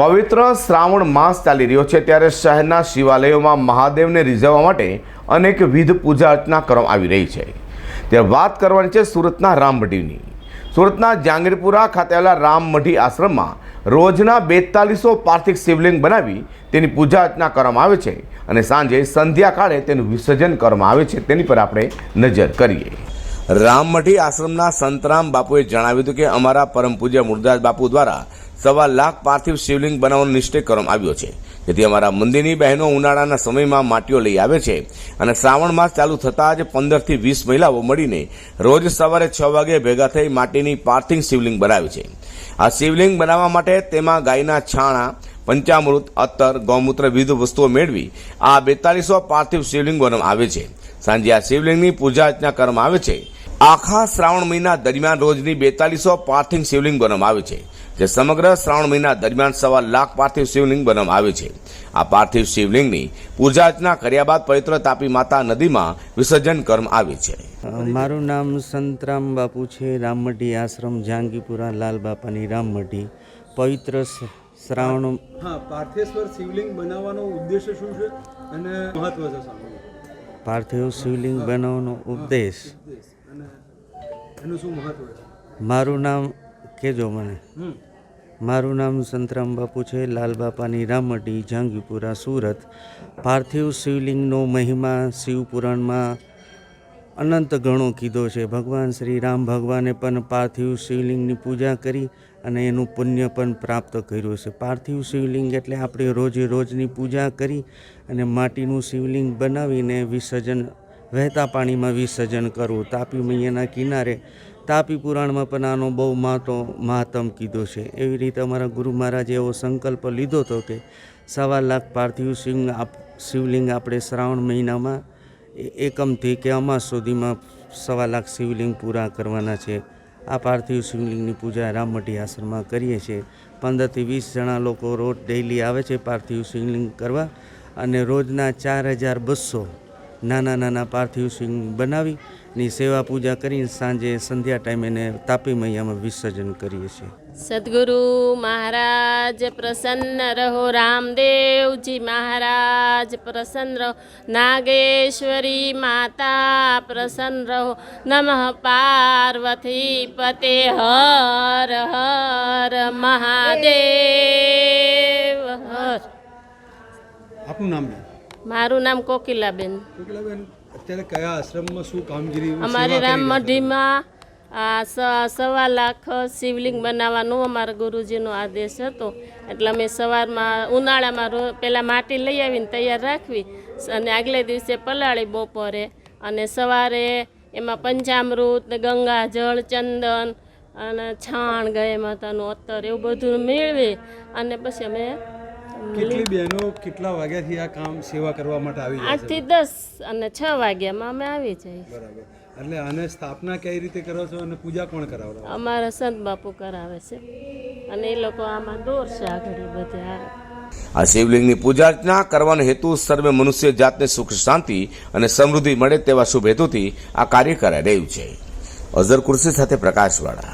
પવિત્ર શ્રાવણ માસ ચાલી રહ્યો છે ત્યારે શહેરના શિવાલયોમાં મહાદેવને રીઝવવા માટે અનેકવિધ પૂજા અર્ચના કરવામાં આવી રહી છે. ત્યારે વાત કરવાની છે સુરતના રામમઢીની સુરતના જાંગીરપુરા ખાતે આવેલા રામમઢી આશ્રમમાં રોજના બેતાલીસો પાર્થિક શિવલિંગ બનાવી તેની પૂજા અર્ચના કરવામાં આવે છે અને સાંજે સંધ્યાકાળે તેનું વિસર્જન કરવામાં આવે છે તેની પર આપણે નજર કરીએ. રામમઢી આશ્રમના સંતરામ બાપુએ જણાવ્યું હતું કે અમારા પરમ પૂજ્ય મુરદાસ બાપુ દ્વારા સવા લાખ પાર્થિવ શિવલિંગ બનાવવાનો નિશ્ચય કરવામાં આવ્યો છે. જેથી અમારા મંદિરની બહેનો ઉનાળાના સમયમાં માટીઓ લઈ આવે છે અને શ્રાવણ માસ ચાલુ થતાં જ પંદરથી વીસ મહિલાઓ મળીને રોજ સવારે છ વાગે ભેગા થઈ માટીની પાર્થિવ શિવલિંગ બનાવે છે. આ શિવલિંગ બનાવવા માટે તેમાં ગાયના છાણા, પંચામૃત અત્તર ગૌમૂત્ર વિવિધ વસ્તુઓ મેળવી આ બેતાલીસો પાર્થિવ શિવલિંગ બનાવવામાં આવે છે. સાંજે આ શિવલિંગની પૂજા અર્ચના કરવામાં આવે છે. આખા શ્રાવણ મહિના દરમિયાન રોજની બેતાલીસો પાર્થિવ શિવલિંગ બનાવવામાં આવે છે જે સમગ્ર શ્રાવણ મહિના દરમિયાન સવા લાખ પાર્થિવ શિવલિંગ બનાવવામાં આવે છે. આ પાર્થિવ શિવલિંગની પૂજા અર્ચના કર્યા બાદ પવિત્ર તાપી માતા નદીમાં વિસર્જન કરવામાં આવે છે. મારું નામ સંતરામ બાપુ છે રામમઢી આશ્રમ જહાંગીપુરા લાલ બાપાની રામમઢી. પવિત્ર શ્રાવણ હા પાર્થેશ્વર શિવલિંગ બનાવવાનો ઉદ્દેશ્ય શું છે? અને મહત્વ છે પાર્થિવ શિવલિંગ બનાવવાનો ઉપદેશ અને એનું શું મહત્વ છે? મારું નામ કહેજો મને. મારું નામ સંતરામ બાપુ છે લાલ બાપાની રામડી જાંગીપુરા સુરત. પાર્થિવ શિવલિંગનો મહિમા શિવપુરાણમાં અનંત ગણો કીધો છે. ભગવાન શ્રી રામ ભગવાને પણ પાર્થિવ શિવલિંગની પૂજા કરી અને એનું પુણ્ય પણ પ્રાપ્ત કર્યું છે. પાર્થિવ શિવલિંગ એટલે આપણે રોજે રોજની પૂજા કરી અને માટીનું શિવલિંગ બનાવીને વિસર્જન વહેતા પાણીમાં વિસર્જન કરવું. તાપી મૈયાના કિનારે તાપી પુરાણમાં પણ આનો બહુ માતો મહાત્મ કીધો છે. એવી રીતે અમારા ગુરુ મહારાજે એવો સંકલ્પ લીધો હતો કે સવા લાખ પાર્થિવ શિવલિંગ આપ, શિવલિંગ આપણે શ્રાવણ મહિનામાં એકમથી કે અમાસ સુધીમાં સવા લાખ શિવલિંગ પૂરા કરવાના છે. આ પાર્થિવ શિવલિંગની પૂજા રામમઢી આશ્રમમાં કરીએ છીએ. પંદરથી વીસ જણા લોકો રોજ ડેઇલી આવે છે પાર્થિવ શિવલિંગ કરવા અને રોજના ચાર હજાર બસો નાના નાના પાર્થિવ સિંહ બનાવી ની સેવા પૂજા કરીને સાંજે સંધ્યા ટાઈમે એને તાપી મૈયામાં વિસર્જન કરીએ છીએ. સદગુરુ મહારાજ પ્રસન્ન રહો રામદેવજી મહારાજ પ્રસન્ન રહો નાગેશ્વરી માતા પ્રસન્ન રહો નમઃ પાર્વતી પતે હર હર મહાદેવ હર. આપનું નામ મારું નામ કોકિલાબેન. કોકિલાબેન અત્યારે કયા આશ્રમમાં શું કામગીરી અમારી સેવા કરી રામમઢીમાં આ સ- સવા લાખ શિવલિંગ બનાવવાનો અમારા ગુરુજીનો આદેશ હતો. એટલે અમે સવારમાં ઉનાળામાં રો પહેલાં માટી લઈ આવીને તૈયાર રાખવી અને આગલે દિવસે પલાળી બપોરે. અને સવારે એમાં પંચામૃત ગંગા ગંગાજળ ચંદન અને છાણ ગાય માતાનું અત્તર એવું બધું મેળવી અને પછી અમે કેટલી બહેનો કેટલા વાગ્યાથી આ કામ સેવા કરવા માટે આવી જાય આઠથી દસ અને છ વાગ્યામાં અમે આવી જઈએ બરાબર. એટલે આને સ્થાપના કઈ રીતે કરો છો અને પૂજા કોણ કરાવડાવે? અમારા સંત બાપુ કરાવે છે. અને એ લોકો આમાં દોરશે આગળ બધા. આ આ શિવલિંગની પૂજા અર્ચના કરવાનો હેતુ સર્વે મનુષ્ય જાતને સુખ શાંતિ અને સમૃદ્ધિ મળે તેવા શુભ હેતુથી આ કાર્ય કરાઈ રહ્યું છે. અઝર કુર્સી સાથે પ્રકાશવાળા.